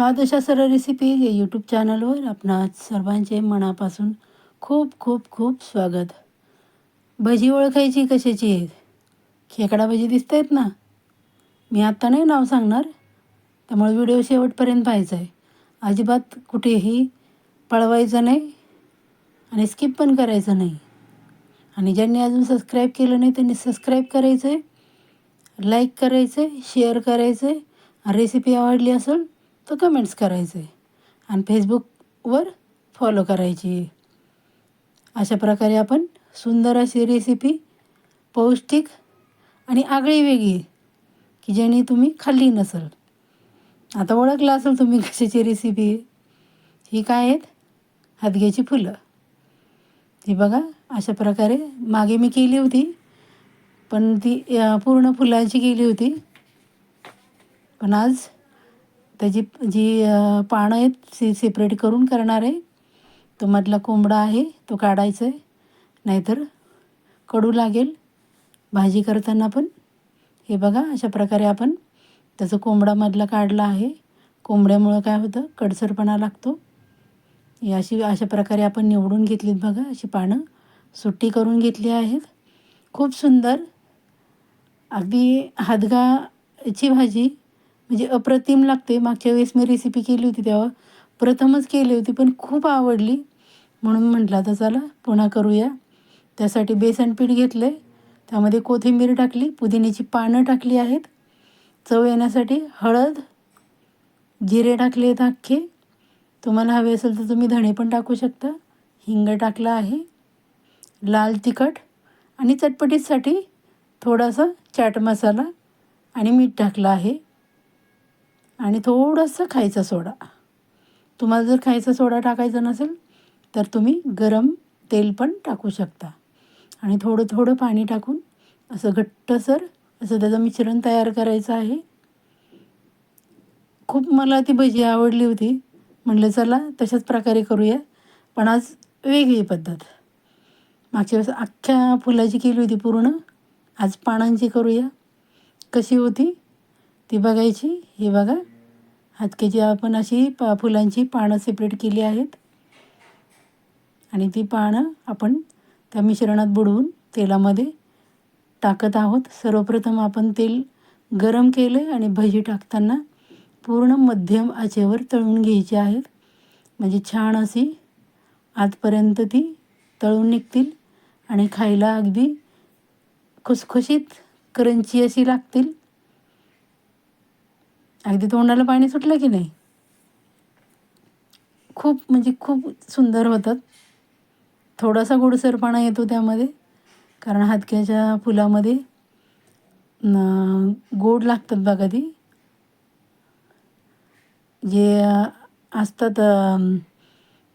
स्वाद अशा सर्व रेसिपी या यूट्यूब चॅनलवर आपणा सर्वांचे मनापासून खूप खूप खूप स्वागत. भजी ओळखायची कशाची आहेत? खेकडा भजी दिसत आहेत ना? मी आत्ता नाही नाव सांगणार त्यामुळे व्हिडिओ शेवटपर्यंत पाहायचा आहे. अजिबात कुठेही पळवायचं नाही आणि स्किप पण करायचं नाही. आणि ज्यांनी अजून सबस्क्राईब केलं नाही त्यांनी सबस्क्राईब करायचं आहे लाईक करायचं आहे शेअर करायचं आहे रेसिपी आवडली असेल तर कमेंट्स करायचे. आणि फेसबुकवर फॉलो करायची. अशा प्रकारे आपण सुंदर अशी रेसिपी पौष्टिक आणि आगळी वेगळी की ज्याने तुम्ही खाल्ली नसेल. आता ओळखलं असेल तुम्ही कशाची रेसिपी ही काय आहेत? हादग्याची फुलं. ही बघा अशा प्रकारे मागे मी केली होती. पण ती पूर्ण फुलांची केली होती. पण आज त्याची जी पानं आहेत ती सेपरेट करून करणार आहे. तो मधला कोंबडा आहे तो काढायचा आहे. नाहीतर कडू लागेल भाजी करताना पण. हे बघा अशा प्रकारे आपण त्याचं कोंबडामधला काढला आहे. कोंबड्यामुळं काय होतं कडसरपणा लागतो. ही अशी अशा प्रकारे आपण निवडून घेतलीत बघा अशी पानं. सुट्टी करून घेतली आहेत. खूप सुंदर. अगदी हादगाची भाजी. म्हणजे अप्रतिम लागते मागच्या वेळेस मी रेसिपी केली होती तेव्हा. प्रथमच केली होती पण खूप आवडली. म्हणून म्हटलं आता चला पुन्हा करूया. त्यासाठी बेसन पीठ घेतलं आहे त्यामध्ये कोथिंबीर टाकली पुदिन्याची पानं टाकली आहेत. चव येण्यासाठी हळद जिरे टाकले आहेत अख्खे. तुम्हाला हवे असेल तर तुम्ही धणे पण टाकू शकता. हिंग टाकला आहे. लाल तिखट. आणि चटपटीसाठी थोडासा चाट मसाला आणि मीठ टाकलं आहे. आणि थोडंसं खायचा सोडा. तुम्हाला जर खायचा सोडा टाकायचा नसेल तर तुम्ही गरम तेल पण टाकू शकता. आणि थोडं थोडं पाणी टाकून असं घट्टसर असं त्याचं मिश्रण तयार करायचं आहे. खूप मला ती भजी आवडली होती. म्हटलं चला तशाच प्रकारे करूया पण आज वेगळी पद्धत. मागच्या वेळेस अख्ख्या फुलाची केली होती पूर्ण. आज पानांची करूया. कशी होती? ती बघायची. हे बघा. हातकेची आपण अशी पा फुलांची पानं सेपरेट केली आहेत. आणि ती पानं आपण त्या मिश्रणात बुडवून तेलामध्ये टाकत आहोत. सर्वप्रथम आपण तेल गरम केलं आणि भजी टाकताना पूर्ण मध्यम आचेवर तळून घ्यायची आहेत. म्हणजे छान अशी आतपर्यंत ती तळून निघतील आणि खायला अगदी खुसखुशीत करंची अशी लागतील. अगदी तोंडाला पाणी सुटलं की नाही? खूप म्हणजे खूप सुंदर होतात. थोडासा गोडसरपणा येतो त्यामध्ये कारण हातक्याच्या फुलामध्ये गोड लागतात बघा ती. जे असतात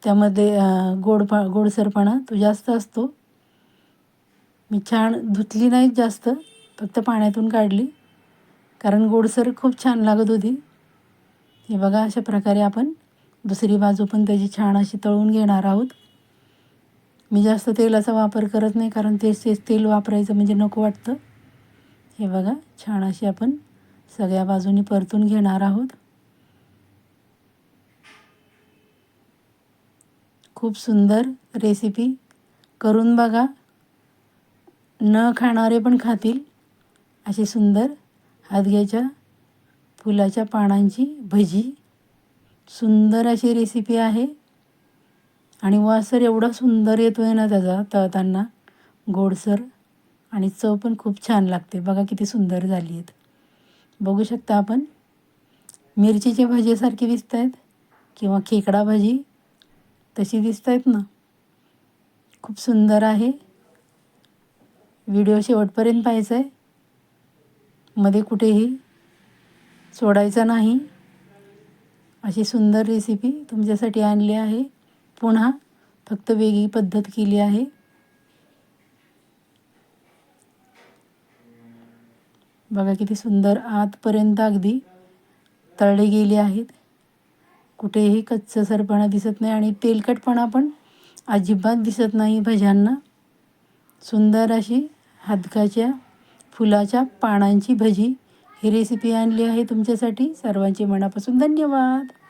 त्यामध्ये गोडपा गोडसरपणा तो जास्त असतो. मी छान धुतली नाहीत जास्त फक्त पाण्यातून काढली. कारण गोडसर खूप छान लागत होती. हे बघा अशा प्रकारे आपण दुसरी बाजू पण त्याची छान अशी तळून घेणार आहोत. मी जास्त तेलाचा वापर करत नाही कारण तेच तेच तेल वापरायचं म्हणजे नको वाटतं. हे बघा छान अशी आपण सगळ्या बाजूनी परतून घेणार आहोत. खूप सुंदर रेसिपी करून बघा. न खाणारे पण खातील अशी सुंदर हादग्याच्या फुलाच्या पानांची भजी. सुंदर अशी रेसिपी आहे. आणि वासर एवढा सुंदर येतो आहे ना त्याचा तळताना. गोडसर आणि चव पण खूप छान लागते. बघा किती सुंदर झाली आहेत बघू शकता आपण मिरचीच्या भाजीसारखी दिसत आहेत किंवा खेकडा भाजी तशी दिसत आहेत ना. खूप सुंदर आहे. व्हिडिओ शेवटपर्यंत पाहायचा आहे मध्ये कुठेही सोडायचा नाही. अशी सुंदर रेसिपी तुमच्यासाठी आणली आहे. पुन्हा फक्त वेगळी पद्धत केली आहे. बघा किती सुंदर आतपर्यंत अगदी तळले गेले आहेत. कुठेही कच्चं सरपणा दिसत नाही आणि तेलकटपणा पण अजिबात दिसत नाही भज्यांना. सुंदर अशी हादकाच्या फुलाच्या पानांची भजी ही रेसिपी आणली आहे तुमच्यासाठी. सर्वांचे मनापासून धन्यवाद.